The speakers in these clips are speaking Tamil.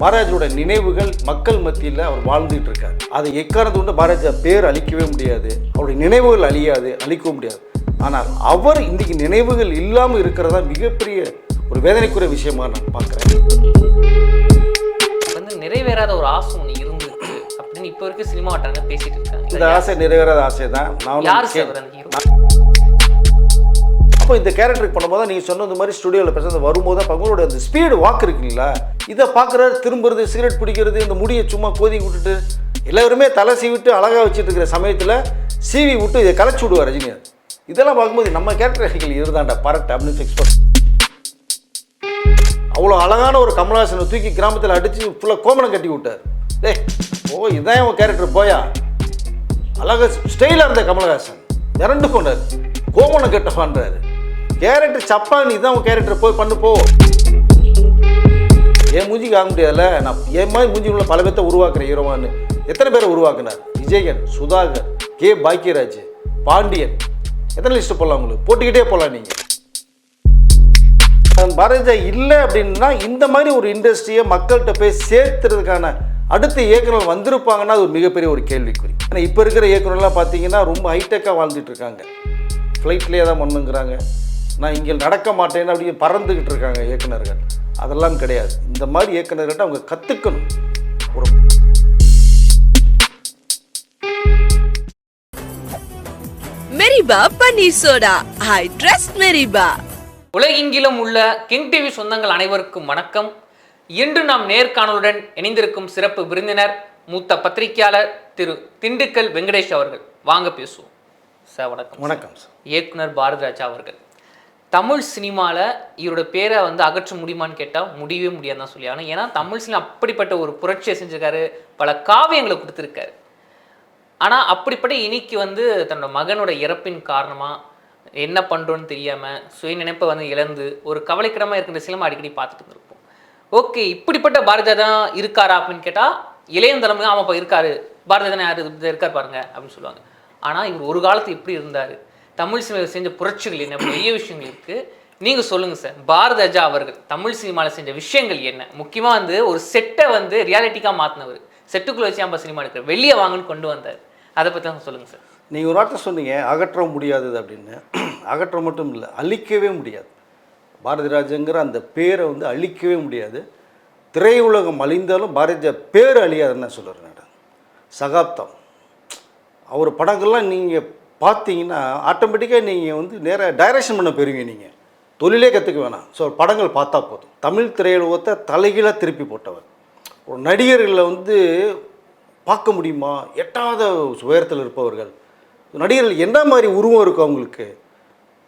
பாரதியோட நினைவுகள் மக்கள் மத்தியில் அவர் வாழ்ந்துட்டு இருக்கார். அதை எக்காரணத்தை கொண்டு பாரதியா பேர் அழிக்கவே முடியாது அவருடைய நினைவுகள் அழியாது அழிக்கவும் முடியாது. ஆனால் அவர் இன்னைக்கு நினைவுகள் இல்லாமல் இருக்கிறதா மிகப்பெரிய ஒரு வேதனைக்குரிய விஷயமா நான் பார்க்குறேன். வந்து நிறைவேறாத ஒரு ஆசை ஒன்று இருந்திருக்கு அப்படின்னு இப்போ வரைக்கும் சினிமா வட்டாரங்க பேசிட்டு இருக்காங்க இந்த ஆசை நிறைவேறாத ஆசை தான் நான் யார் அப்போ இந்த கேரக்டருக்கு பண்ணும்போது தான் நீங்கள் சொன்னது மாதிரி ஸ்டுடியோவில் பேசுறது வரும்போது தான் அந்த ஸ்பீடு வாக் இருக்குங்களா இதை பார்க்குறாரு திரும்புறது சிகரெட் பிடிக்கிறது இந்த முடியை சும்மா கோதி விட்டுட்டு எல்லாருமே தலை சீவிட்டு அழகாக வச்சுட்டு இருக்கிற சமயத்தில் சீவி விட்டு இதை கலைச்சி விடுவார் ரஜினிகாந்த் இதெல்லாம் பார்க்கும்போது நம்ம கேரக்டர் இருந்தாண்டா பரட் அப்படின்னு ஃபிக்ஸ் பண்ண. அவ்வளோ அழகான ஒரு கமலஹாசனை தூக்கி கிராமத்தில் அடித்து ஃபுல்லாக கோமணம் கட்டி விட்டார். டே ஓ இதான் உன் கேரக்டர் போயா. அழகா ஸ்டைலாக இருந்த கமலஹாசன். இரண்டு கொண்டார் கோமணம் கட்டவான்றாரு கேரக்டர் சப்பா நீ தான் உன் கேரக்டர் போய் பண்ணு போ. என் மூஞ்சி காண முடியாதுல்ல? நான் என் மாதிரி மூஞ்சி உள்ள பல பேர்த்த உருவாக்குறேன் ஹீரோவான்னு. எத்தனை பேரை உருவாக்குனார்? விஜயன் சுதாகர் கே. பாக்கியராஜ் பாண்டியன். எத்தனை லிஸ்ட்டு போடலாம் உங்களுக்கு? போட்டுக்கிட்டே போகலாம் நீங்கள் பாரதிஜா இல்லை அப்படின்னா இந்த மாதிரி ஒரு இண்டஸ்ட்ரியை மக்கள்கிட்ட போய் சேர்த்துறதுக்கான அடுத்த இயக்குனர் வந்திருப்பாங்கன்னா அது மிகப்பெரிய ஒரு கேள்விக்குறி. ஆனால் இப்போ இருக்கிற இயக்குனர்லாம் பார்த்தீங்கன்னா ரொம்ப ஹைடெக்காக வாழ்ந்துட்டு இருக்காங்க. ஃப்ளைட்லேயே தான் பண்ணுங்கிறாங்க. நான் இங்கே நடக்க மாட்டேன்னு அப்படியே பறந்துக்கிட்டு இருக்காங்க இயக்குனர்கள் அதெல்லாம் கிடையாது. இந்த மாதிரி இயக்குனர்கிட்ட அவங்க கற்றுக்கணும் ஒரு மெரிபா பன்னீர் சோடா. I trust மெரிபா. உலகெங்கிலும் உள்ள கிங் டிவி சொந்தங்கள் அனைவருக்கும் வணக்கம். இன்று நாம் நேர்காணலுடன் இணைந்திருக்கும் சிறப்பு விருந்தினர் மூத்த பத்திரிகையாளர் திரு திண்டுக்கல் வெங்கடேஷ் அவர்கள். வாங்க பேசுவோம். சார் வணக்கம் வணக்கம் சார். இயக்குனர் பாரதிராஜா அவர்கள். தமிழ் சினிமாவில் இவரோட பேரை வந்து அகற்ற முடியுமான்னு கேட்டால் முடியவே முடியாது தான் சொல்லி ஆனால் ஏன்னா தமிழ் சினிமா அப்படிப்பட்ட ஒரு புரட்சியை செஞ்சிருக்காரு பல காவியங்களை கொடுத்துருக்காரு. ஆனால் அப்படிப்பட்ட இன்னைக்கு வந்து தன்னோட மகனோட இறப்பின் காரணமாக என்ன பண்ணுறோன்னு தெரியாமல் சுய நினைப்பை வந்து இழந்து ஒரு கவலைக்கிடமாக இருக்கிற சினிமா அடிக்கடி பார்த்துட்டு இருந்திருப்போம். ஓகே இப்படிப்பட்ட பாரதிதாதான் இருக்காரா அப்படின்னு கேட்டால் இளைய தலைமுறை ஆமாப்பா இருக்காரு. பாரதியா யார் இருக்கார் பாருங்க அப்படின்னு சொல்லுவாங்க. ஆனால் இவர் ஒரு காலத்து எப்படி இருந்தார்? தமிழ் சினிமாவில் செஞ்ச புரட்சிகள் என்ன? நிறைய விஷயங்கள் இருக்குது நீங்கள் சொல்லுங்கள் சார். பாரத அஜா அவர்கள் தமிழ் சினிமாவில் செஞ்ச விஷயங்கள் என்ன? முக்கியமாக வந்து ஒரு செட்டை வந்து ரியாலிட்டிக்காக மாற்றினவர் செட்டுக்குள்ளே வச்சு நம்ம சினிமா எடுக்கிற வெளியே வாங்கன்னு கொண்டு வந்தார். அதை பற்றி தான் சொல்லுங்கள் சார். நீங்கள் ஒரு வார்த்தை சொன்னீங்க அகற்ற முடியாதது அப்படின்னு. அகற்ற மட்டும் இல்லை அழிக்கவே முடியாது. பாரதிராஜங்கிற அந்த பேரை வந்து அழிக்கவே முடியாது. திரையுலகம் அழிந்தாலும் பாரதிய பேர் அழியாதுன்னு நான் சொல்லுறேன் நான் சகாப்தம். அவர் படங்கள்லாம் நீங்கள் பார்த்தீங்கன்னா ஆட்டோமேட்டிக்காக நீங்கள் வந்து நேராக டைரக்ஷன் பண்ண போயிருவீங்க நீங்கள் தொழிலே கற்றுக்க வேணாம். ஸோ படங்கள் பார்த்தா போதும். தமிழ் திரையுலகத்தை தலைகீழாக திருப்பி போட்டவர். ஒரு நடிகர்களை வந்து பார்க்க முடியுமா? எட்டாத உயரத்தில் இருப்பவர்கள். நடிகர்கள் என்ன மாதிரி உருவம் இருக்கும் அவங்களுக்கு?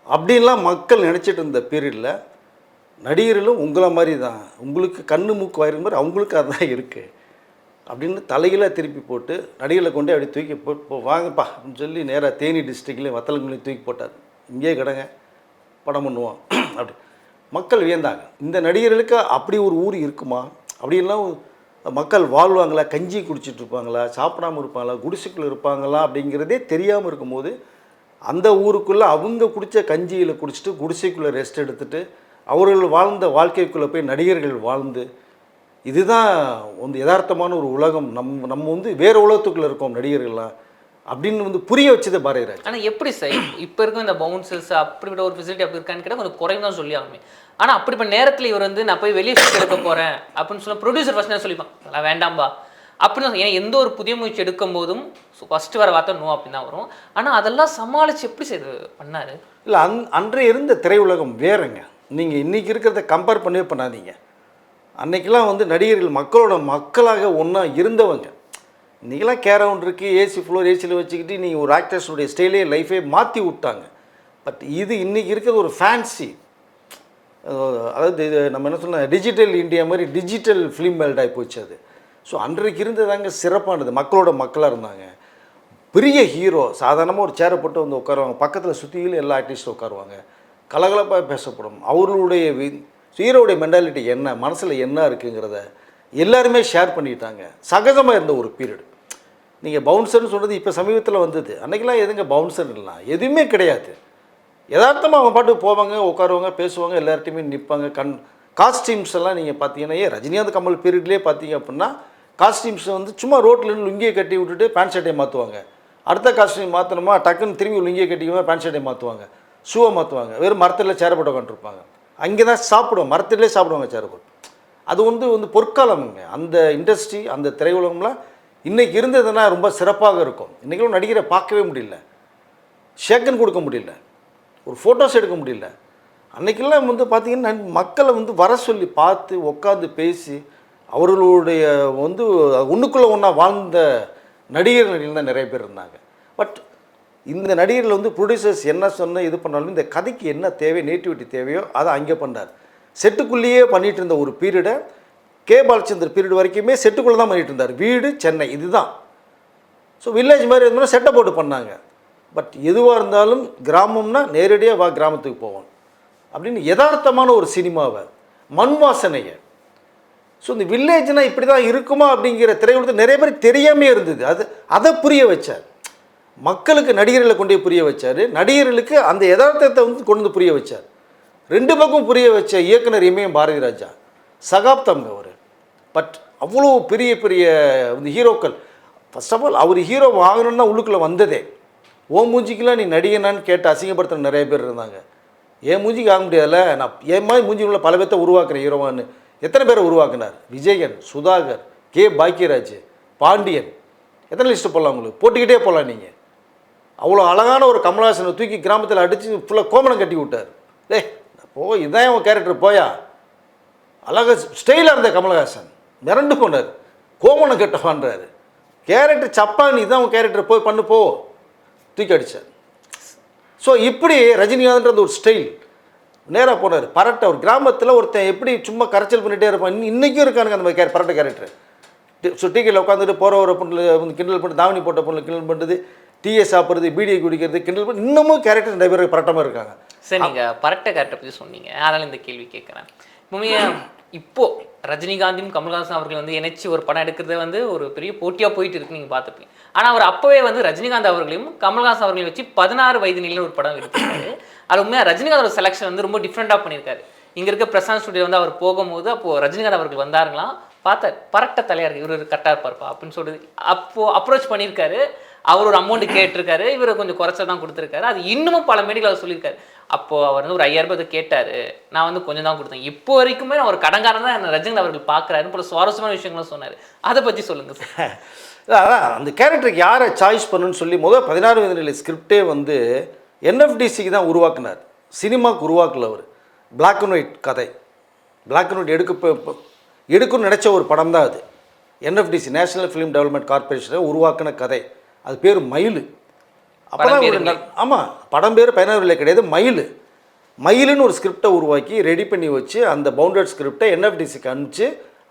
அப்படின்லாம் மக்கள் நினச்சிட்டு இருந்த பீரியடில் நடிகர்களும் உங்களை மாதிரி தான் உங்களுக்கு கண்ணு மூக்கு வயிறு மாதிரி அவங்களுக்கு அதுதான் இருக்குது அப்படின்னு தலையில திருப்பி போட்டு நடிகளை கொண்டு அப்படி தூக்கி போட்டு போ வாங்கப்பா அப்படின்னு சொல்லி நேராக தேனி டிஸ்ட்ரிக்ட்லேயும் வத்தலங்குலையும் தூக்கி போட்டார். இங்கேயே கிடங்க படம் பண்ணுவோம் அப்படி. மக்கள் வியந்தாங்க. இந்த நடிகர்களுக்கு அப்படி ஒரு ஊர் இருக்குமா? அப்படின்லாம் மக்கள் வாழ்வாங்களா? கஞ்சி குடிச்சிட்டு இருப்பாங்களா? சாப்பிடாம இருப்பாங்களா? குடிசைக்குள்ளே இருப்பாங்களா? அப்படிங்கிறதே தெரியாமல் இருக்கும்போது அந்த ஊருக்குள்ளே அவங்க குடித்த கஞ்சியில் குடிச்சிட்டு குடிசைக்குள்ளே ரெஸ்ட் எடுத்துட்டு அவர்கள் வாழ்ந்த வாழ்க்கைக்குள்ளே போய் நடிகர்கள் வாழ்ந்து இதுதான் வந்து யதார்த்தமான ஒரு உலகம். நம் நம்ம வந்து வேறு உலகத்துக்குள்ளே இருக்கோம் நடிகர்கள்லாம். அப்படின்னு வந்து புரிய வச்சது பாரதிராஜ். ஆனால் எப்படி சார்? இப்போ இருக்கும் இந்த பவுன்சர்ஸ் அப்படிப்பட்ட ஒரு ஃபெசிலிட்டி அப்படி இருக்கான்னு கேட்டால் கொஞ்சம் குறையும் தான் சொல்லி ஆகணுமே. ஆனால் அப்படிப்பட்ட நேரத்தில் இவர் வந்து நான் போய் வெளியே ஷூட் எடுக்க போகிறேன் அப்படின்னு சொல்ல ப்ரொடியூசர் ஃபஸ்ட் என்ன சொல்லிப்பாங்க அதெல்லாம் வேண்டாம்பா. அப்படின்னு ஏன்னா எந்த ஒரு புதிய முயற்சி எடுக்கும் போதும் ஃபஸ்ட்டு வர வார்த்தை நோ அப்படின்னு தான் வரும். ஆனால் அதெல்லாம் சமாளித்து எப்படி சார் இது பண்ணார்? இல்லை அந் அன்றைய இருந்த திரையுலகம் வேறுங்க. நீங்கள் இன்றைக்கி இருக்கிறத கம்பேர் பண்ணவே பண்ணாதீங்க. அன்னைக்கெல்லாம் வந்து நடிகர்கள் மக்களோட மக்களாக ஒன்றா இருந்தவங்க. இன்றைக்கெல்லாம் கேரவுண்ட் இருக்குது ஏசி ஃப்ளோர் ஏசியில் வச்சுக்கிட்டு நீங்கள் ஒரு ஆக்டர்ஸுடைய ஸ்டைலே லைஃபே மாற்றி விட்டாங்க. பட் இது இன்றைக்கி இருக்கிறது ஒரு ஃபேன்சி அதாவது இது நம்ம என்ன சொன்ன டிஜிட்டல் இந்தியா மாதிரி டிஜிட்டல் ஃபிலிம் வேர்ல்ட் போச்சு அது. ஸோ அன்றைக்கு இருந்ததாங்க சிறப்பானது. மக்களோட மக்களாக இருந்தாங்க. பெரிய ஹீரோ சாதாரணமாக ஒரு சேரை போட்டு வந்து உட்காருவாங்க. பக்கத்தில் சுற்றியிலும் எல்லா ஆர்டிஸ்ட்டும் உட்காருவாங்க. கலகலப்பாக பேசப்படும். அவர்களுடைய வி- ஹீரோவுடைய மென்டாலிட்டி என்ன மனசில் என்ன இருக்குங்கிறத எல்லாருமே ஷேர் பண்ணிட்டாங்க. சகஜமாக இருந்த ஒரு பீரியட் நீங்கள் பவுன்சர்னு சொன்னது இப்போ சமீபத்தில் வந்தது. அன்றைக்கெலாம் எதுங்க பவுன்சர் எதுவுமே கிடையாது. யதார்த்தமாக அவங்க பாட்டுக்கு போவாங்க உட்காருவாங்க பேசுவாங்க எல்லார்ட்டையுமே நிற்பாங்க கண் காஸ்டியூம்ஸ் எல்லாம் நீங்கள் பார்த்தீங்கன்னா ஏன் ரஜினிகாந்த் கமல் பீரியட்லேயே பார்த்தீங்க அப்படின்னா காஸ்டியூம்ஸ் வந்து சும்மா ரோட்டில் இருந்து லுங்கியை கட்டி விட்டுட்டு பேண்ட் ஷர்ட்டை மாற்றுவாங்க அடுத்த காஸ்டியூம் மாற்றணுமா டக்குன்னு திரும்பி லுங்கியை கட்டிக்குமா பேண்ட் ஷர்ட்டை மாற்றுவாங்க ஷூவை மாற்றுவாங்க வெறும் மரத்தில் சேர போட்டு உட்காந்துருப்பாங்க அங்கே தான் சாப்பிடுவோம் மரத்திலே சாப்பிடுவாங்க சேர அது வந்து வந்து பொற்காலமுங்க. அந்த இண்டஸ்ட்ரி அந்த திரையுலகம்லாம் இன்றைக்கி இருந்ததுன்னா ரொம்ப சிறப்பாக இருக்கும். இன்றைக்கும் நடிகரை பார்க்கவே முடியல. ஷேக்கன் கொடுக்க முடியல. ஒரு ஃபோட்டோஸ் எடுக்க முடியல. அன்னைக்கெல்லாம் வந்து பார்த்திங்கன்னா மக்களை வந்து வர சொல்லி பார்த்து உட்காந்து பேசி அவர்களுடைய வந்து ஒன்றுக்குள்ளே ஒன்றா வாழ்ந்த நடிகர் நடிகர்கள் தான் நிறைய பேர் இருந்தாங்க. பட் இந்த நடிகர்கள் வந்து ப்ரொடியூசர்ஸ் என்ன சொன்ன இது பண்ணாலும் இந்த கதைக்கு என்ன தேவை நேட்டிவிட்டி தேவையோ அதை அங்கே பண்ணார் செட்டுக்குள்ளேயே பண்ணிட்டு இருந்த ஒரு பீரியடை கே பாலச்சந்தர் பீரியட் வரைக்குமே செட்டுக்குள்ளே தான் பண்ணிட்டு இருந்தார். வீடு சென்னை இதுதான். ஸோ வில்லேஜ் மாதிரி இருந்தோம்னா செட்டை போட்டு பண்ணாங்க. பட் எதுவாக இருந்தாலும் கிராமம்னா நேரடியாக வா கிராமத்துக்கு போவோம். அப்படின்னு யதார்த்தமான ஒரு சினிமாவை மண் வாசனையை ஸோ இந்த வில்லேஜ்னால் இப்படி தான் இருக்குமா அப்படிங்கிற திரையுலகத்தில் நிறைய பேர் தெரியாமே இருந்தது. அது அதை புரிய வச்சார். மக்களுக்கு நடிகர்களை கொண்டு போய் புரிய வச்சார். நடிகர்களுக்கு அந்த யதார்த்தத்தை வந்து கொண்டு வந்து புரிய வச்சார். ரெண்டு பக்கம் புரிய வச்ச இயக்குனர் இமயம் பாரதி ராஜா சகாப்தம்ங்க அவர். பட் அவ்வளோ பெரிய பெரிய இந்த ஹீரோக்கள். ஃபர்ஸ்ட் ஆஃப் ஆல் அவர் ஹீரோ வாங்கணும்னு தான் உள்ளுக்குள்ளே வந்ததே. ஓ மூஞ்சிக்கெலாம் நீ நடிகனான்னு கேட்டு அசிங்கப்படுத்துகிற நிறைய பேர் இருந்தாங்க. என் மூஞ்சிக்கு ஆக முடியாதுல்ல நான் என் மாதிரி மூஞ்சிக்குள்ள பல பேர்த்த உருவாக்குறேன் ஹீரோவான்னு. எத்தனை பேரை உருவாக்குனார்? விஜயன் சுதாகர் கே பாக்கியராஜ் பாண்டியன். எத்தனை லிஸ்ட்டு போடலாம் உங்களுக்கு? போட்டுக்கிட்டே போகலாம் நீங்கள் அவ்வளோ அழகான ஒரு கமலஹாசனை தூக்கி கிராமத்தில் அடித்து ஃபுல்லாக கோமணம் கட்டி விட்டார். டேய் போ இதான் உன் கேரக்டர் போயா. அழகா ஸ்டைலாக இருந்த கமலஹாசன். மிரண்டு போனார். கோமணம் கட்டவான்றாரு. கேரக்டர் சப்பான் இதுதான் உன் கேரக்டர் போய் பண்ணு போ. தூக்கி அடித்தார் ஸோ இப்படி ரஜினிகாந்த்ன்றது ஒரு ஸ்டைல் நேராக போனார். பரட்டை ஒரு கிராமத்தில் ஒருத்தன் எப்படி சும்மா கரைச்சல் பண்ணிகிட்டே இருப்பான். இன்னி- இன்னைக்கும் இருக்கானுங்க அந்த மாதிரி கே பரட்டை கேரக்டர் சுட்டிக்கையில் உட்காந்துட்டு போகிற ஒரு பொண்ணு வந்து கிண்டல் பண்ணி தாவணி போட்ட பொண்ணு கிண்டல் பண்ணுறது டீயை சாப்பிட்றது பீடியை குடிக்கிறது கிண்டல் பண்ணி இன்னமும் கேரக்டர் நிறைய பேர் பரட்டமாக இருக்காங்க. சரி நீங்கள் பரட்ட கேரக்டர் பற்றி சொன்னீங்க. அதனால் இந்த கேள்வி கேட்குறேன். உண்மையாக இப்போ ரஜினிகாந்தும் கமல்ஹாசன் அவர்கள் வந்து இணைச்சி ஒரு படம் எடுக்கிறத வந்து ஒரு பெரிய போட்டியாக போயிட்டு இருக்கு நீங்கள் பார்த்துப்பீங்க ஆனால் அவர் அப்பவே வந்து ரஜினிகாந்த் அவர்களையும் கமல்ஹாசன் அவர்களையும் வச்சு பதினாறு வயது நிலையில் ஒரு படம் எடுத்திருக்காரு. அது உண்மையாக ரஜினிகாந்தோட செலெக்ஷன் வந்து ரொம்ப டிஃப்ரெண்ட்டாக பண்ணியிருக்காரு. இங்கே இருக்க பிரசாந்த் ஸ்டுடியோ வந்து அவர் போகும்போது அப்போது ரஜினிகாந்த் அவர்கள் வந்தாருங்களாம் பார்த்தார். பரட்ட தலையார் இருக்கு. இவர் கரெக்டாக இருப்பார்ப்பா அப்படின்னு சொல்லிட்டு அப்போது அப்ரோச் பண்ணியிருக்காரு. அவர் ஒரு அமௌண்ட் கேட்டிருக்காரு இவர் கொஞ்சம் குறைச்சா தான் கொடுத்துருக்காரு. அது இன்னமும் பல மேடைகள் அவர் சொல்லியிருக்காரு. அப்போ அவர் வந்து ஒரு ஐயாயிரம் ரூபாய் கேட்டாரு. நான் வந்து கொஞ்சம் தான் கொடுத்தேன். இப்போ வரைக்குமே நான் ஒரு கடன்காரன் தான் என்ன ரஜினி அவர்கள் பார்க்குறாரு போல சுவாரஸ்யமான விஷயங்களும் சொன்னார். அதை பற்றி சொல்லுங்க சார் அதான் அந்த கேரக்டருக்கு யாரை சாய்ஸ் பண்ணுன்னு சொல்லி முதல் பதினாறு வயது நிலை ஸ்கிரிப்டே வந்து என்எஃப்டிசிக்கு தான் உருவாக்குனார். சினிமாவுக்கு உருவாக்கல அவர். பிளாக் அண்ட் ஒயிட் கதை. பிளாக் அண்ட் ஒயிட் எடுக்க எடுக்கணும்னு நினச்ச ஒரு படம் தான் அது என்எஃப்டிசி நேஷனல் ஃபிலிம் டெவலப்மெண்ட் கார்பரேஷனை உருவாக்கின கதை. அது பேர் மயில். அப்போதான் ஆமாம் படம் பேர் பதினாறு விலை கிடையாது மயில். மயிலுன்னு ஒரு ஸ்கிரிப்டை உருவாக்கி ரெடி பண்ணி வச்சு அந்த பவுண்டட் ஸ்கிரிப்டை என்எஃப்டிசிக்கு அனுப்பிச்சு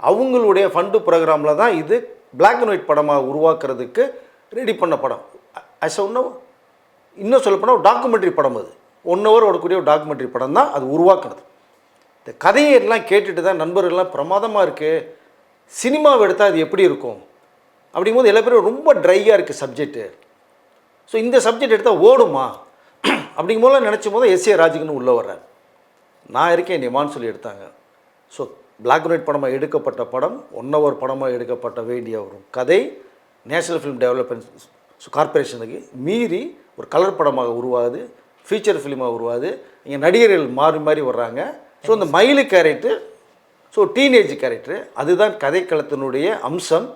அவங்களுடைய ஃபண்டு ப்ரோக்ராமில் தான் இது Black அண்ட் ஒயிட் படமாக உருவாக்குறதுக்கு ரெடி பண்ண படம். அஸ் இன்னும் இன்னும் சொல்லப்போனால் ஒரு டாக்குமெண்ட்ரி படம் அது. ஒன் ஹவர் ஓடக்கூடிய ஒரு டாக்குமெண்ட்ரி படம் தான் அது உருவாக்குனது. இந்த கதையை எல்லாம் கேட்டுட்டு தான் நண்பர்கள்லாம் பிரமாதமாக இருக்குது சினிமாவை எடுத்தால் அது எப்படி இருக்கும்? அப்படிங்கும்போது எல்லா பேரும் ரொம்ப ட்ரையாக இருக்குது சப்ஜெக்ட்டு ஸோ இந்த சப்ஜெக்ட் எடுத்தால் ஓடுமா? அப்படிங்கும் நினச்சும் போது எஸ்ஏ ராஜுக்குன்னு உள்ளே வர்றார். நான் இருக்கேன் நிமான்னு சொல்லி எடுத்தாங்க. ஸோ பிளாக் அண்ட் ஒயிட் படமாக எடுக்கப்பட்ட படம் ஒன் ஹவர் படமாக எடுக்கப்பட்ட வேண்டிய ஒரு கதை நேஷனல் ஃபிலிம் டெவலப்மெண்ட் கார்பரேஷனுக்கு மீறி ஒரு கலர் படமாக உருவாகுது ஃபீச்சர் ஃபிலிமாக உருவாகுது. இங்கே நடிகர்கள் மாறி மாறி வர்றாங்க. ஸோ இந்த மயிலு கேரக்டர் ஸோ டீனேஜ் கேரக்டர் அதுதான் கதைக்களத்தினுடைய அம்சம்.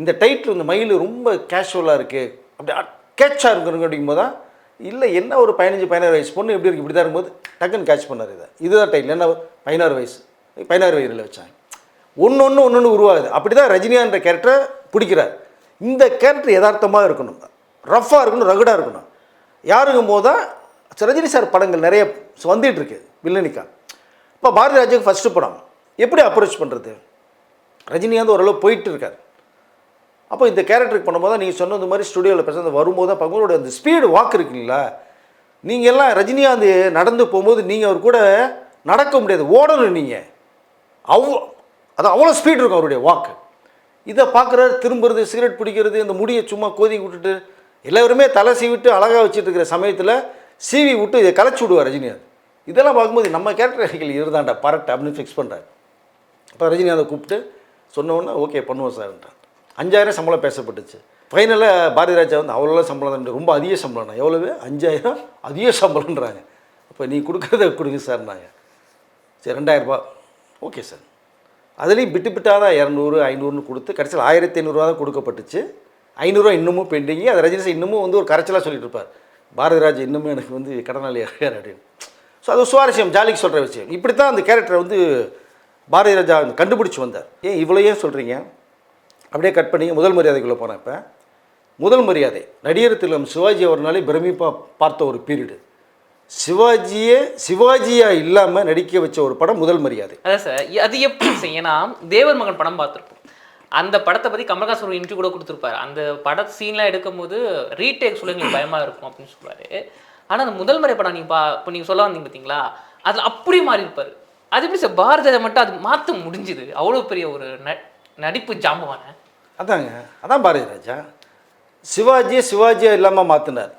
இந்த டைட்டில் இந்த மயில் ரொம்ப கேஷுவலாக இருக்குது அப்படி கேட்சாக இருக்குங்க அப்படிங்கும்போது தான் இல்லை என்ன ஒரு பதினஞ்சு பதினாறு வயசு பொண்ணு எப்படி இருக்குது இப்படி தான் இருக்கும்போது டக்குன்னு கேட்ச் பண்ணார் இதை. இதுதான் டைட்டில் என்ன பதினாறு வயசு பதினாறு வயதில் வச்சாங்க. ஒன்று ஒன்று ஒன்று ஒன்று உருவாகுது. அப்படி தான் ரஜினிகான்ற கேரக்டரை பிடிக்கிறார். இந்த கேரக்டர் யதார்த்தமாக இருக்கணும். ரஃப்பாக இருக்கணும் ரகுடாக இருக்கணும். யாருங்கும் போது தான் ரஜினி சார் படங்கள் நிறைய வந்துட்டு இருக்கு வில்லனிக்கா. இப்போ பாரதி ராஜாவுக்கு ஃபஸ்ட்டு படம். எப்படி அப்ரோச் பண்ணுறது ரஜினிகாந்த் ஓரளவு போயிட்டு இருக்கார். அப்போ இந்த கேரக்டருக்கு பண்ணும்போது நீங்கள் சொன்னது மாதிரி ஸ்டுடியோவில் பேசுறது வரும்போது தான் உங்களோட அந்த ஸ்பீடு வாக் இருக்குங்களா நீங்கள் எல்லாம் ரஜினிகாந்த் நடந்து போகும்போது நீங்கள் அவர் கூட நடக்க முடியாது ஓடணும் நீங்கள் அவ்வளோ அது அவ்வளோ ஸ்பீட் இருக்கும் அவருடைய வாக்கு இதை பார்க்குறாரு திரும்புறது சிகரெட் பிடிக்கிறது இந்த முடியை சும்மா கோதி விட்டுட்டு எல்லாருமே தலை சீவிட்டு அழகாக வச்சுட்டு இருக்கிற சமயத்தில் சீவி விட்டு இதை கலைச்சி விடுவார் ரஜினிகாந்த். இதெல்லாம் பார்க்கும்போது நம்ம கேரக்டர் இருந்தாண்டா பரட் அப்படின்னு ஃபிக்ஸ் பண்ணுறாரு இப்போ ரஜினிகாந்தை கூப்பிட்டு சொன்னோன்னே ஓகே பண்ணுவோம் சார்ன்றான் அஞ்சாயிரம் சம்பளம் பேசப்பட்டுச்சு. ஃபைனலாக பாரதி ராஜா வந்து அவ்வளோ சம்பளம் தான். ரொம்ப அதிக தான் எவ்வளவு? அஞ்சாயிரம் அதிக சம்பளம்ன்றாங்க. அப்போ நீ கொடுக்குறத கொடுங்க சார்னாங்க. சரி ரெண்டாயிரரூபா ஓகே சார். அதுலேயும் பிட்டு பிட்டாக தான் இரநூறு ஐநூறுன்னு கொடுத்து கடைசியில் ஆயிரத்தி ஐநூறுரூவா தான் கொடுக்கப்பட்டுச்சு. ஐநூறுரூவா இன்னமும் பெண்டிங்கு அது ரஜினி சார் இன்னமும் வந்து ஒரு கரைச்சலாக சொல்லிட்டு இருப்பார். பாரதிராஜ் இன்னமும் எனக்கு வந்து கடனாளி இருக்கார் அப்படின்னு. ஸோ அது சுவாரஸ்யம் ஜாலிக்கு சொல்கிற விஷயம். இப்படி தான் அந்த கேரக்டரை வந்து பாரதி ராஜா கண்டுபிடிச்சி வந்தார். ஏன் இவ்வளோ ஏன் சொல்கிறீங்க அப்படியே கட் பண்ணி முதல் மரியாதைக்குள்ளே போனேன் இப்போ. முதல் மரியாதை. நடிகர் திலம் சிவாஜி அவர்னாலே பிரமிப்பாக பார்த்த ஒரு பீரியடு சிவாஜியே சிவாஜியா இல்லாமல் நடிக்க வச்ச ஒரு படம் முதல் மரியாதை. அதான் சார் அது எப்படி ஏன்னா தேவர் மகன் படம் பார்த்துருப்போம். அந்த படத்தை பற்றி கமல்ஹாசன் ஒரு இன்டர்வியூ கூட கொடுத்துருப்பாரு. அந்த பட சீன்லாம் எடுக்கும்போது ரீடேக் சொல்ல எங்களுக்கு பயமாக இருக்கும் அப்படின்னு சொல்லுவாரு. ஆனால் அந்த முதல் முறை படம் நீங்கள் பா இப்போ நீங்கள் சொல்ல வந்தீங்க பார்த்தீங்களா அதில் அப்படி மாறி இருப்பார் அது எப்படி சார் பாரதியை மட்டும் அது மாற்ற முடிஞ்சுது. அவ்வளோ பெரிய ஒரு ந நடிப்பு ஜாம்பவான அதாங்க. அதான் பாரதி ராஜா. சிவாஜியை சிவாஜியா இல்லாமல் மாற்றினார்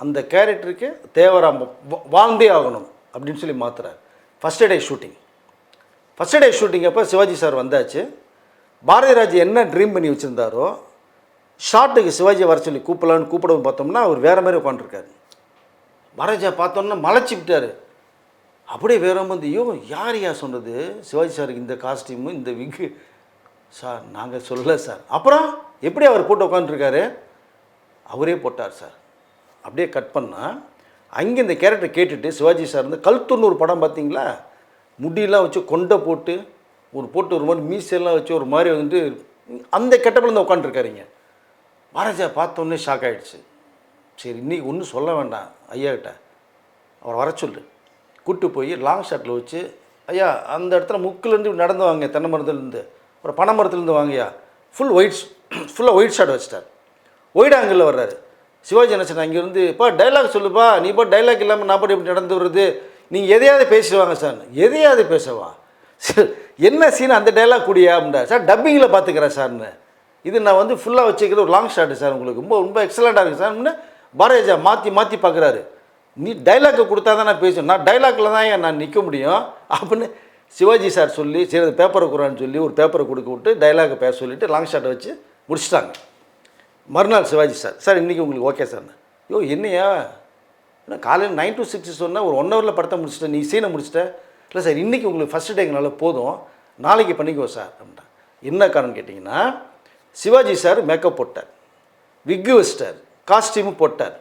அந்த கேரக்டருக்கு தேவராம் வா- வாழ்ந்தே ஆகணும் அப்படின்னு சொல்லி மாற்றுறார் first day shooting first day shooting அப்போ சிவாஜி சார் வந்தாச்சு. பாரதி ராஜா என்ன ட்ரீம் பண்ணி வச்சுருந்தாரோ ஷார்ட்டுக்கு சிவாஜியை வர சொல்லி கூப்பிடலான்னு கூப்பிடவும் பார்த்தோம்னா அவர் வேறு மாதிரி உட்காந்துருக்காரு பாரதிஜா பார்த்தோன்னா மலைச்சி விட்டார். அப்படியே வேற வந்து ஐயோ யார் யார் சொன்னது? சிவாஜி சாருக்கு இந்த காஸ்டியூமு இந்த விக்கு சார் நாங்கள் சொல்லலை சார். அப்புறம் எப்படி அவர் போட்டு உட்காந்துருக்காரு அவரே போட்டார் சார். அப்படியே கட் பண்ணால் அங்கே இந்த கேரக்டர் கேட்டுட்டு சிவாஜி சார் வந்து கல்துன்னு ஒரு படம் பார்த்தீங்களா முடியெல்லாம் வச்சு கொண்டை போட்டு ஒரு போட்டு ஒரு மாதிரி மீசெல்லாம் வச்சு ஒரு மாதிரி வந்துட்டு அந்த கெட்டப்பில் இருந்து உட்காந்துருக்காருங்க மகாராஜா பார்த்தோன்னே ஷாக் ஆகிடுச்சு சரி இன்றைக்கி ஒன்றும் சொல்ல வேண்டாம் ஐயா கிட்ட. அவரை வர சொல்லு. கூப்பிட்டு போய் லாங் ஷாட்டில் வச்சு ஐயா அந்த இடத்துல முக்கிலேருந்து நடந்து வாங்க தென்னை மரத்துலேருந்து அப்புறம் பனை மரத்துலேருந்து வாங்கியா ஃபுல் ஒயிட் ஃபுல்லாக ஒயிட் ஷாட் வச்சுட்டார். ஒயிட் ஆங்கிளில் வர்றாரு. சிவாஜி என்ன சொன்னா இப்போ டைலாக் சொல்லுப்பா. நீ இப்போ டைலாக் இல்லாமல் நான் பாட்டு எப்படி நடந்து வருது நீங்கள் எதையாவது பேசுவாங்க சார் எதையாவது பேசவா? சரி, என்ன சீன் அந்த டைலாக் கூடியா? அப்படின்டா சார் டப்பிங்கில் பார்த்துக்கிறேன் சார்னு இது நான் வந்து ஃபுல்லாக வச்சுக்கிற ஒரு லாங் ஷாட் சார் உங்களுக்கு. ரொம்ப ரொம்ப எக்ஸலண்ட்டாக இருக்குது சார் பாரதிஜா மாற்றி மாற்றி பார்க்குறாரு நீ டைலாக்கை கொடுத்தா தான் நான் பேசணும் நான் டைலாக்கில் தான் ஏன் நான் நிற்க முடியும்? அப்படின்னு சிவாஜி சார் சொல்லி சரி பேப்பரை குறான்னு சொல்லி ஒரு பேப்பரை கொடுக்க விட்டு டைலாக்கை பேச சொல்லிவிட்டு லாங் ஷாட்டை வச்சு முடிச்சிட்டாங்க. மறுநாள் சிவாஜி சார் சார் இன்றைக்கி உங்களுக்கு ஓகே சார்? ஐயோ என்னையா? ஏன்னா காலையில் நைன் டு சிக்ஸ் சொன்னால் ஒரு ஒன் ஹவரில் படத்தை முடிச்சிட்டேன் நீ சீனை முடிச்சிட்ட? இல்லை சார் இன்றைக்கி உங்களுக்கு ஃபஸ்ட் டேங்கனால போதும். நாளைக்கு பண்ணிக்கோ சார். அப்படின்ட்டேன் என்ன காரணம் கேட்டிங்கன்னா சிவாஜி சார் மேக்கப் போட்டார் விக்கு வச்சிட்டார் காஸ்டியூமும் போட்டார்.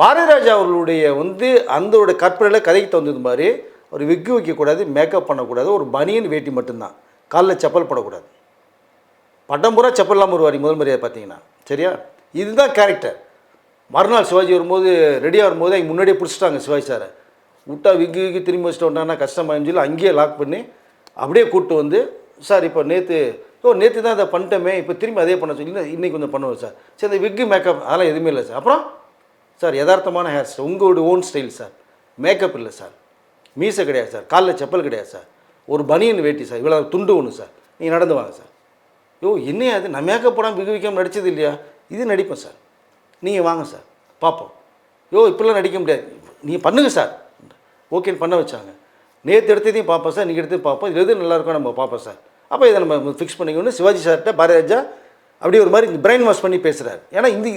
பாரதிராஜா அவர்களுடைய வந்து அந்தோட கற்பனையில் கதைக்கு தகுந்தது மாதிரி ஒரு விக்கு வைக்கக்கூடாது மேக்கப் பண்ணக்கூடாது ஒரு பனியன் வேட்டி மட்டும்தான். காலில் செப்பல் போடக்கூடாது. பட்டம் பூரா செப்பல் இல்லாமல் வருவார் முதல் முறையாக பார்த்தீங்கன்னா. சரியா? இதுதான் கேரக்டர் மறுநாள் சிவாஜி வரும்போது ரெடியாக வரும்போது அங்கே முன்னாடியே பிடிச்சிட்டாங்க சிவாஜி சாரை விட்டா விக்கு விக்கு திரும்பி வச்சுட்டு வந்தாங்கன்னா கஷ்டமாயின்னு சொல்லி அங்கேயே லாக் பண்ணி அப்படியே கூப்பிட்டு வந்து சார் இப்போ நேற்று ஓ நேற்று தான் அதை பண்ணிட்டோமே இப்போ திரும்பி அதே பண்ண சொல்லி இன்றைக்கி இன்னைக்கு கொஞ்சம் பண்ணுவோம் சார் சரி இந்த விக்கு மேக்கப் அதெல்லாம் எதுவுமே இல்லை சார் அப்புறம் சார் யதார்த்தமான ஹேர் ஸ்டைல் உங்களோட ஓன் ஸ்டைல் சார் மேக்கப் இல்லை சார் மீசை கிடையாது சார். காலில் செப்பல் கிடையாது சார். ஒரு பனியன் வேட்டி சார். இவ்வளோ துண்டு ஒன்று சார். நீங்கள் நடந்து வாங்க சார். யோ என்னையா அது நான் மேக்கப் படம் விகு விக்கம் நடித்தது இல்லையா? இது நடிப்பேன் சார். நீங்கள் வாங்க சார். பார்ப்போம் யோ இப்படிலாம் நடிக்க முடியாது. நீங்கள் பண்ணுங்கள் சார். ஓகேன்னு பண்ண வச்சாங்க. நேற்று எடுத்ததையும் பார்ப்போம் சார். நீங்கள் எடுத்து பார்ப்போம் இது எது நல்லா நம்ம பார்ப்போம் சார். அப்போ இதை நம்ம ஃபிக்ஸ் பண்ணிக்கணும்னு சிவாஜி சார்கிட்ட பாரதிராஜா அப்படியே ஒரு மாதிரி பிரெயின் வாஷ் பண்ணி பேசுகிறார் ஏன்னா இந்த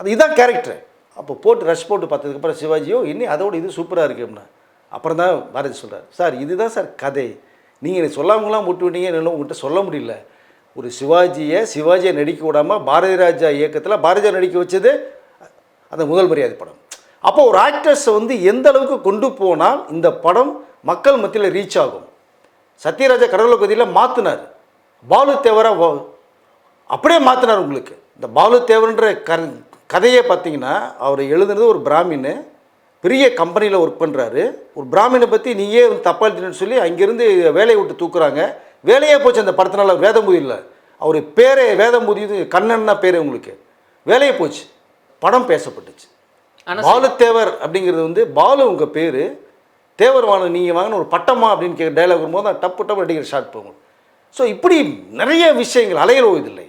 அது இதுதான் கேரக்டர் அப்போ போட்டு ரஷ் போட்டு பார்த்ததுக்கப்புறம் சிவாஜியோ இன்னும் அதோட இது சூப்பராக இருக்கு அப்படின்னா அப்புறம் தான் பாரதி சொல்கிறார் சார் இதுதான் சார் கதை. நீங்கள் எனக்கு சொல்லாமலாம் முட்டு விட்டீங்க உங்கள்கிட்ட சொல்ல முடியல. ஒரு சிவாஜியை சிவாஜியை நடிக்க விடாமல் பாரதி ராஜா இயக்கத்தில் பாரதியா நடிக்க வச்சது அந்த முதல் மரியாதை படம். அப்போ ஒரு ஆக்டர்ஸை வந்து எந்த அளவுக்கு கொண்டு போனால் இந்த படம் மக்கள் மத்தியில் ரீச் ஆகும். சத்யராஜா கடவுளை கதியில் மாற்றினார் பாலு தேவரா அப்படியே மாற்றினார் உங்களுக்கு. இந்த பாலு தேவர்ன்ற க கதையே பார்த்தீங்கன்னா அவர் எழுதுனது ஒரு பிராமின்னு பெரிய கம்பெனியில் ஒர்க் பண்ணுறாரு ஒரு பிராமினை பற்றி நீயே வந்து தப்பா எழுதினு சொல்லி அங்கேருந்து வேலையை விட்டு தூக்குறாங்க. வேலையே போச்சு அந்த படத்தினால வேதம்புதி இல்லை. அவர் பேரே வேதம்புதி கண்ணன்னா பேர் உங்களுக்கு. வேலையே போச்சு. படம் பேசப்பட்டுச்சு. ஆனா பாலு தேவர் அப்படிங்கிறது வந்து பாலு உங்கள் பேர். தேவர் வாங்க நீங்கள் வாங்கின ஒரு பட்டமா அப்படின்னு கே டைலாக் வரும்போது தான் டப்பு டப்பு அடிக்கிற ஷாட் போகும். ஸோ இப்படி நிறைய விஷயங்கள் அலையல் ஓய்தில்லை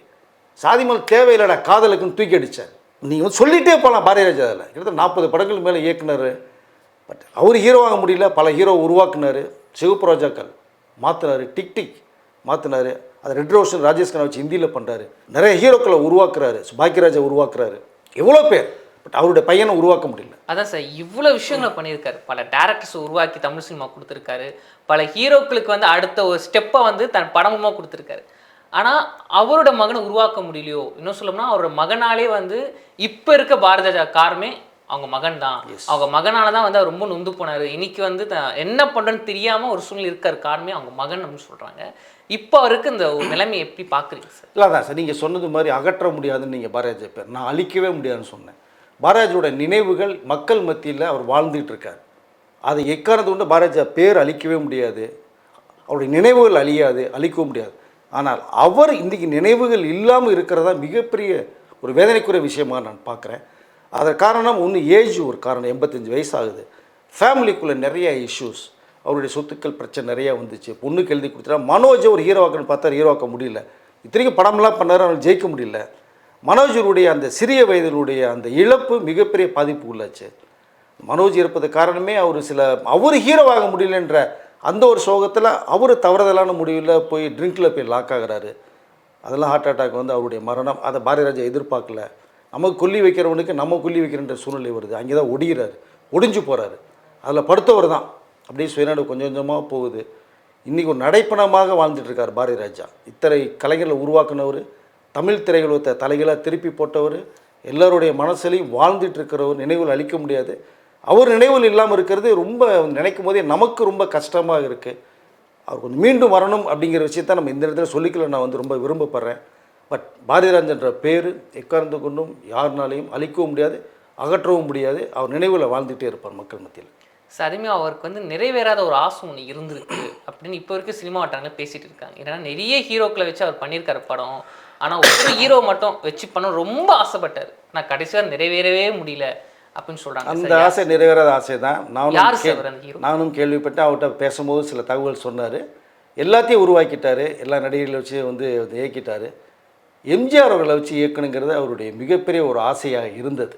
சாதிமல் தேவையில்லடா காதலுக்குன்னு தூக்கி அடிச்சார். நீங்கள் வந்து சொல்லிகிட்டே போகலாம் பாரதிராஜா அதில். கிட்டத்தட்ட நாற்பது படங்கள் மேலே இயக்குனர். பட் அவர் ஹீரோ முடியல. பல ஹீரோ உருவாக்குனாரு. சிவப்பு ரோஜாக்கள் மாற்றினாரு டிக் டிக் மாற்றினார் அது ரெட் ரோஷன் ராஜேஷ் கண்ணா வச்சு ஹிந்தியில் பண்ணுறாரு நிறைய ஹீரோக்களை உருவாக்குறாரு. பாக்கியராஜா உருவாக்குறாரு. எவ்வளோ பேர். பட் அவருடைய பையனை உருவாக்க முடியல. அதான் சார் இவ்வளோ விஷயங்களை பண்ணியிருக்காரு. பல டேரக்டர்ஸ் உருவாக்கி தமிழ் சினிமா கொடுத்துருக்காரு. பல ஹீரோக்களுக்கு வந்து அடுத்த ஒரு ஸ்டெப்பை வந்து தன் படமுமா கொடுத்துருக்காரு. ஆனால் அவரோட மகனை உருவாக்க முடியலையோ? இன்னும் சொல்லணும்னா அவரோட மகனாலே வந்து இப்போ இருக்க பாரத காரமே அவங்க மகன் தான் அவங்க மகனால தான் வந்து அவர் ரொம்ப நொந்து போனார். இன்னைக்கு வந்து என்ன பண்ணுறன்னு தெரியாமல் ஒரு சூழ்நிலை இருக்காரு காரணமே அவங்க மகன் அப்படின்னு சொல்கிறாங்க இப்போ அவருக்கு இந்த ஒரு நிலைமையை எப்படி பார்க்குறீங்க சார்? இல்லை அதான் சார். நீங்கள் சொன்னது மாதிரி அகற்ற முடியாதுன்னு நீங்கள் பாரதிராஜா பேர். நான் அழிக்கவே முடியாதுன்னு சொன்னேன். பாரதிராஜோட நினைவுகள் மக்கள் மத்தியில் அவர் வாழ்ந்துட்டு இருக்கார். அதை எக்காரணத்தை கொண்டு பாரதிராஜா பேர் அழிக்கவே முடியாது. அவருடைய நினைவுகள் அழியாது அழிக்கவும் முடியாது. ஆனால் அவர் இன்றைக்கி நினைவுகள் இல்லாமல் இருக்கிறதா மிகப்பெரிய ஒரு வேதனைக்குரிய விஷயமாக நான் பார்க்குறேன். அதற்கு காரணம் ஒன்று ஏஜ் ஒரு காரணம். எண்பத்தஞ்சு வயசு ஆகுது ஃபேமிலிக்குள்ளே நிறைய இஷ்யூஸ் அவருடைய சொத்துக்கள் பிரச்சனை நிறையா வந்துச்சு. பொண்ணுக்கு எழுதி கொடுத்துட்டா மனோஜை ஒரு ஹீரோவாக்கன்னு பார்த்தா ஹீரோவாக்க முடியல. இத்தனைக்கும் படம்லாம் பண்ணாரு அவன் ஜெயிக்க முடியல. மனோஜருடைய அந்த சிறிய வயதினுடைய அந்த இழப்பு மிகப்பெரிய பாதிப்பு உள்ளாச்சு. மனோஜ் இருப்பது காரணமே அவர் சில அவர் ஹீரோவாக முடியலன்ற அந்த ஒரு சோகத்தில் அவர் தவறுதலான முடிவில் போய் ட்ரிங்கில் போய் லாக் ஆகிறாரு. அதெல்லாம் ஹார்ட் அட்டாக் வந்து அவருடைய மரணம். அதை பாரதிராஜா எதிர்பார்க்கல. நமக்கு கொல்லி வைக்கிறவனுக்கு நம்ம கொல்லி வைக்கிறன்ற சூழ்நிலை வருது. அங்கே தான் ஒடிகிறாரு ஒடிஞ்சு போகிறாரு அதில் படுத்தவர் தான். அப்படியே சுயநாடு கொஞ்சம் கொஞ்சமாக போகுது. இன்றைக்கி ஒரு நடைப்பணமாக வாழ்ந்துட்டுருக்கார் பாரதிராஜா. இத்தனை கலைஞர்களை உருவாக்குனவர் தமிழ் திரையுலகத்தை தலைகளாக திருப்பி போட்டவர் எல்லோருடைய மனசுலையும் வாழ்ந்துட்டு இருக்கிறவர் நினைவில் அளிக்க முடியாது. அவர் நினைவில் இல்லாமல் இருக்கிறது ரொம்ப நினைக்கும் போதே நமக்கு ரொம்ப கஷ்டமாக இருக்குது அவர் கொஞ்சம் மீண்டும் வரணும் அப்படிங்கிற விஷயத்த நம்ம இந்த இடத்துல சொல்லிக்கல நான் வந்து ரொம்ப விரும்பப்படுறேன். பட் பாரதிராஜன்ற பேர் எக்கார்ந்து கொண்டும் யாருனாலையும் அழிக்கவும் முடியாது அகற்றவும் முடியாது. அவர் நினைவில் வாழ்ந்துகிட்டே இருப்பார் மக்கள் மத்தியில். சரிமே அவருக்கு வந்து நிறைவேறாத ஒரு ஆசை ஒன்று இருந்திருக்கு அப்படின்னு இப்போ வரைக்கும் சினிமா வட்டாரங்களில் பேசிட்டு இருக்காங்க. ஏன்னா நிறைய ஹீரோக்களை வச்சு அவர் பண்ணியிருக்காரு படம். ஆனால் ஒரு ஹீரோ மட்டும் வச்சு பண்ண ரொம்ப ஆசைப்பட்டார். ஆனால் கடைசியாக நிறைவேறவே முடியல. அப்படின்னு சொல்றாங்க அந்த? ஆசை நிறைவேறாத ஆசை தான். நானும் நானும் கேள்விப்பட்டு அவர்கிட்ட பேசும்போது சில தகவல் சொன்னார். எல்லாத்தையும் உருவாக்கிட்டாரு. எல்லா நடிகர்களை வச்சு வந்து வந்து இயக்கிட்டாரு. எம்ஜிஆர் அவர்களை வச்சு இயக்கணுங்கிறது அவருடைய மிகப்பெரிய ஒரு ஆசையாக இருந்தது.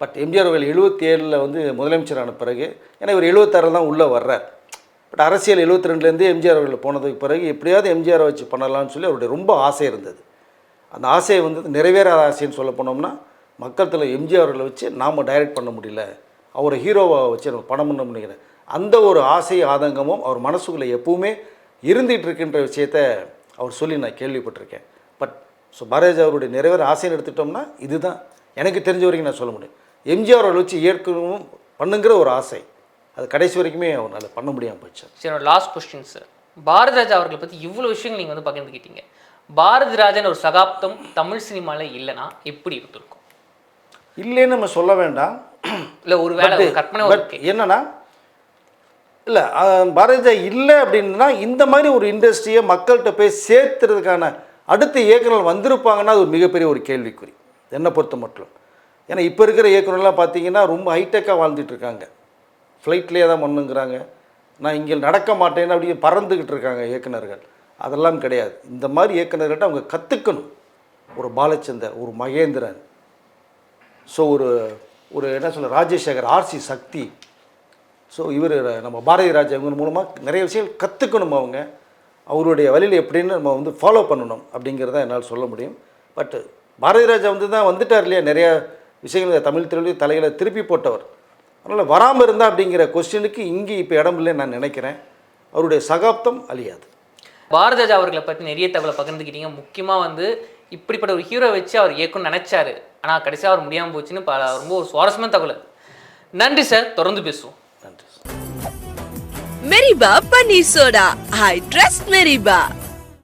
பட் எம்ஜிஆர் அவர்கள் எழுபத்தி ஏழில் வந்து முதலமைச்சரான பிறகு ஏன்னா இவர் எழுபத்தாறில் தான் உள்ளே வர்றார். பட் அரசியல் எழுபத்தி ரெண்டுலேருந்து எம்ஜிஆர் அவர்கள் போனதுக்கு பிறகு எப்படியாவது எம்ஜிஆரை வச்சு பண்ணலாம்னு சொல்லி அவருடைய ரொம்ப ஆசை இருந்தது. அந்த ஆசையை வந்து நிறைவேறாத ஆசைன்னு சொல்ல போனோம்னா மக்கள் எம்ஜிஆர்களை வச்சு நாம் டைரக்ட் பண்ண முடியல. அவரை ஹீரோவை வச்சு நம்ம படம் பண்ண முடியல. அந்த ஒரு ஆசை ஆதங்கமும் அவர் மனசுக்குள்ளே எப்பவுமே இருந்துகிட்டு இருக்கின்ற விஷயத்த அவர் சொல்லி நான் கேள்விப்பட்டிருக்கேன். பட் ஸோ பாரதிராஜா அவருடைய நிறைவேற ஆசைன்னு எடுத்துட்டோம்னா இதுதான். எனக்கு தெரிஞ்ச வரைக்கும் நான் சொல்ல முடியும். எம்ஜிஆர் வச்சு ஏற்கனவும் பண்ணுங்கிற ஒரு ஆசை. அது கடைசி வரைக்குமே அவனால் பண்ண முடியாமல் போச்சு. சரி லாஸ்ட் கொஸ்டின் சார் பாரதிராஜா அவர்களை பற்றி இவ்வளோ விஷயங்கள் நீங்கள் வந்து பகிர்ந்துக்கிட்டீங்க பாரதிராஜன் ஒரு சகாப்தம் தமிழ் சினிமாவில் இல்லைன்னா எப்படி இருந்திருக்கும்? இல்லைன்னு நம்ம சொல்ல வேண்டாம். இல்லை ஒரு ஒரு கற்பனை என்னன்னா இல்லை பாரதிஜா இல்லை அப்படின்னா இந்த மாதிரி ஒரு இண்டஸ்ட்ரியை மக்கள்கிட்ட போய் சேர்த்துறதுக்கான அடுத்த இயக்குனர் வந்திருப்பாங்கன்னா அது ஒரு மிகப்பெரிய ஒரு கேள்விக்குறி. என்னை பொறுத்த மட்டும். ஏன்னா இப்போ இருக்கிற இயக்குனர்லாம் பார்த்தீங்கன்னா ரொம்ப ஹைடெக்காக வாழ்ந்துட்டு இருக்காங்க. ஃப்ளைட்லேயே தான் பண்ணுங்கிறாங்க நான் இங்கே நடக்க மாட்டேன்னு அப்படியே பறந்துக்கிட்டு இருக்காங்க இயக்குனர்கள். அதெல்லாம் கிடையாது. இந்த மாதிரி இயக்குனர்கிட்ட அவங்க கற்றுக்கணும் ஒரு பாலச்சந்தர் ஒரு மகேந்திரன் ஸோ ஒரு ஒரு என்ன சொல்ல ராஜசேகர் ஆர்சி சக்தி. ஸோ இவர் நம்ம பாரதி ராஜா இவங்க மூலமாக நிறைய விஷயங்கள் கற்றுக்கணும் அவங்க. அவருடைய வழியில் எப்படின்னு நம்ம வந்து ஃபாலோ பண்ணணும் அப்படிங்கிறத என்னால் சொல்ல முடியும். பட் பாரதி ராஜா வந்து தான் வந்துட்டார் இல்லையா? நிறையா விஷயங்கள் தமிழ் திருவிழி தலைகளை திருப்பி போட்டவர். அதனால் வராமல் இருந்தால் அப்படிங்கிற கொஸ்டினுக்கு இங்கே இப்போ இடம் இல்லைன்னு நான் நினைக்கிறேன். அவருடைய சகாப்தம் அழியாது. பாரதி ராஜா அவர்களை பற்றி நிறைய தகவலை பகிர்ந்துக்கிட்டீங்க. முக்கியமாக வந்து இப்படிப்பட்ட ஒரு ஹீரோ வச்சு அவர் இயக்கணும்னு நினைச்சாரு ஆனால் கடைசியாக அவர் முடியாமல் போச்சுன்னு பல ரொம்ப ஒரு சுவாரஸ்யமான தகவல் நன்றி சார் தொடர்ந்து பேசுவோம் நன்றி Meriba Paneer Soda. I trust Meriba.